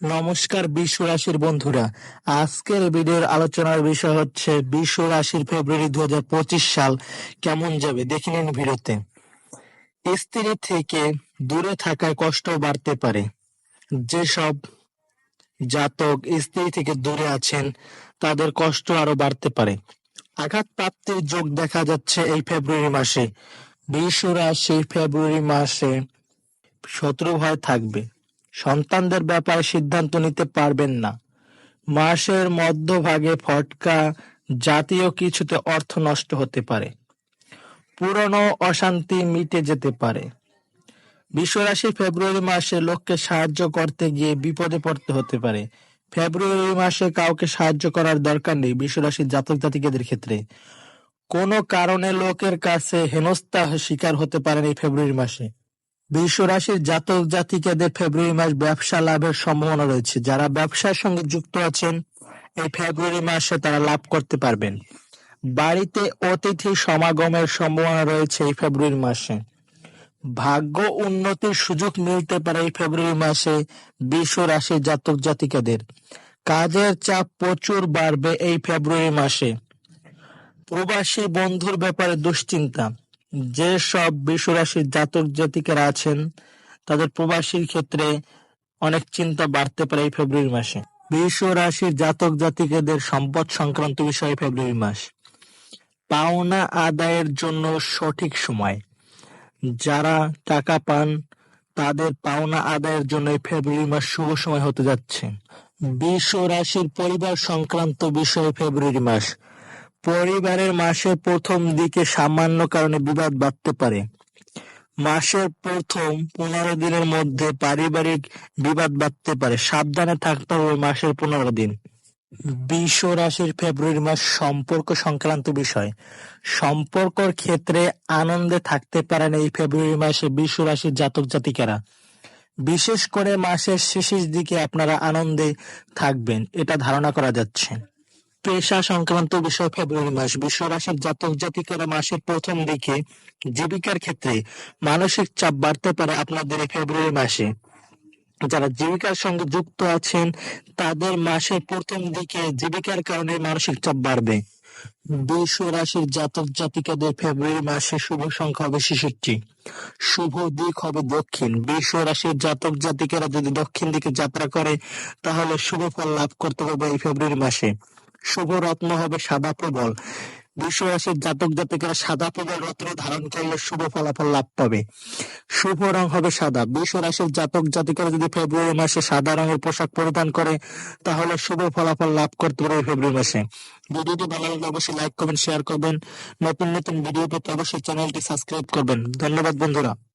নমস্কার বিশ্ব রাশির বন্ধুরা। আজকের ভিডিওর আলোচনার বিষয় হচ্ছে বিশ্ব রাশির ফেব্রুয়ারি দু হাজার পঁচিশ সাল কেমন যাবে? দেখে নিন ভিডিওতে। স্ত্রী থেকে দূরে থাকায় কষ্ট বাড়তে পারে। যেসব জাতক স্ত্রী থেকে দূরে আছেন, তাদের কষ্ট আরও বাড়তে পারে। আঘাত প্রাপ্তির যোগ দেখা যাচ্ছে এই ফেব্রুয়ারি মাসে। বিশ্ব রাশি ফেব্রুয়ারি মাসে শত্রু ভয় থাকবে। সন্তানদের ব্যাপারে সিদ্ধান্ত নিতে পারবেন না। মাসের মধ্যভাগে ফটকা জাতীয় কিছুতে অর্থ নষ্ট হতে পারে। পুরনো অশান্তি মিটে যেতে পারে। বিশ্বরাশি ফেব্রুয়ারি মাসে লোককে সাহায্য করতে গিয়ে বিপদে পড়তে হতে পারে। ফেব্রুয়ারি মাসে কাউকে সাহায্য করার দরকার নেই বিশ্বরাশির জাতক জাতিকাদের ক্ষেত্রে। কোনো কারণে লোকের কাছে হেনস্থা শিকার হতে পারেন এই ফেব্রুয়ারি মাসে। বিশ্ব রাশির জাতক জাতিকাদের ফেব্রুয়ারি মাস ব্যবসা লাভের সম্ভাবনা রয়েছে। যারা ব্যবসার সঙ্গে যুক্ত আছেন, এই ফেব্রুয়ারি মাসে তারা লাভ করতে পারবেন। বাড়িতে অতিথি সমাগমের সম্ভাবনা রয়েছে এই ফেব্রুয়ারি মাসে। ভাগ্য উন্নতির সুযোগ মিলতে পারে এই ফেব্রুয়ারি মাসে বিশ্ব রাশির জাতক জাতিকাদের। কাজের চাপ প্রচুর বাড়বে এই ফেব্রুয়ারি মাসে। প্রবাসী বন্ধুর ব্যাপারে দুশ্চিন্তা। যে সব বিশ্বরাশির জাতক জাতিকারা আছেন, তাদের প্রবাসীর ক্ষেত্রে অনেক চিন্তা বাড়তে পারে এই ফেব্রুয়ারি মাসে। বিশ্ব রাশির জাতক জাতিকাদের সম্পদ সংক্রান্ত বিষয়ে ফেব্রুয়ারি মাস। পাওনা আদায়ের জন্য সঠিক সময়। যারা টাকা পান, তাদের পাওনা আদায়ের জন্য ফেব্রুয়ারি মাস শুভ সময় হতে যাচ্ছে। বিশ্ব রাশির পরিবার সংক্রান্ত বিষয়ে ফেব্রুয়ারি মাস। পরিবারের মাসের প্রথম দিকে সামান্য কারণে বিবাদ বাড়তে পারে। মাসের প্রথম পনেরো দিনের মধ্যে পারিবারিক বিবাদ বাড়তে পারে। সাবধানে থাকতে হবে মাসের পনেরো দিন। বিশ্ব রাশির ফেব্রুয়ারি মাস সম্পর্ক সংক্রান্ত বিষয়। সম্পর্কর ক্ষেত্রে আনন্দে থাকতে পারেন এই ফেব্রুয়ারি মাসে বিশ্ব রাশির জাতক জাতিকারা। বিশেষ করে মাসের শেষের দিকে আপনারা আনন্দে থাকবেন, এটা ধারণা করা যাচ্ছে। পেশা সংক্রান্ত বিষয় ফেব্রুয়ারি মাস। বিশ্ব রাশির জাতক জাতিকারা মাসের প্রথম দিকে জীবিকার ক্ষেত্রে মানসিক চাপ বাড়তে পারে আপনাদের এই ফেব্রুয়ারি মাসে। যারা জীবিকার সঙ্গে যুক্ত আছেন, তাদের মাসের প্রথম দিকে জীবিকার কারণে মানসিক চাপ বাড়বে। বিশ্ব রাশির জাতক জাতিকাদের ফেব্রুয়ারি মাসে শুভ সংখ্যা হবে ছেষট্টি। শুভ দিক হবে দক্ষিণ। বিশ্ব রাশির জাতক জাতিকারা যদি দক্ষিণ দিকে যাত্রা করে, তাহলে শুভ ফল লাভ করতে হবে এই ফেব্রুয়ারি মাসে। শুভ রত্ন হবে সাদা প্রবল। বিশ্ব রাশির জাতক জাতিকারা সাদা প্রবল রত্ন ধারণ করলে শুভ ফলাফল লাভ পাবে। শুভ রং হবে সাদা। বিশ্ব রাশির জাতক জাতিকারা যদি ফেব্রুয়ারি মাসে সাদা রঙের পোশাক পরিধান করে, তাহলে শুভ ফলাফল লাভ করতে পারবে ফেব্রুয়ারি মাসে। ভিডিওটি ভালো লাগলে অবশ্যই লাইক করবেন শেয়ার করবেন। নতুন নতুন ভিডিও পেতে অবশ্যই চ্যানেলটি সাবস্ক্রাইব করবেন। ধন্যবাদ বন্ধুরা।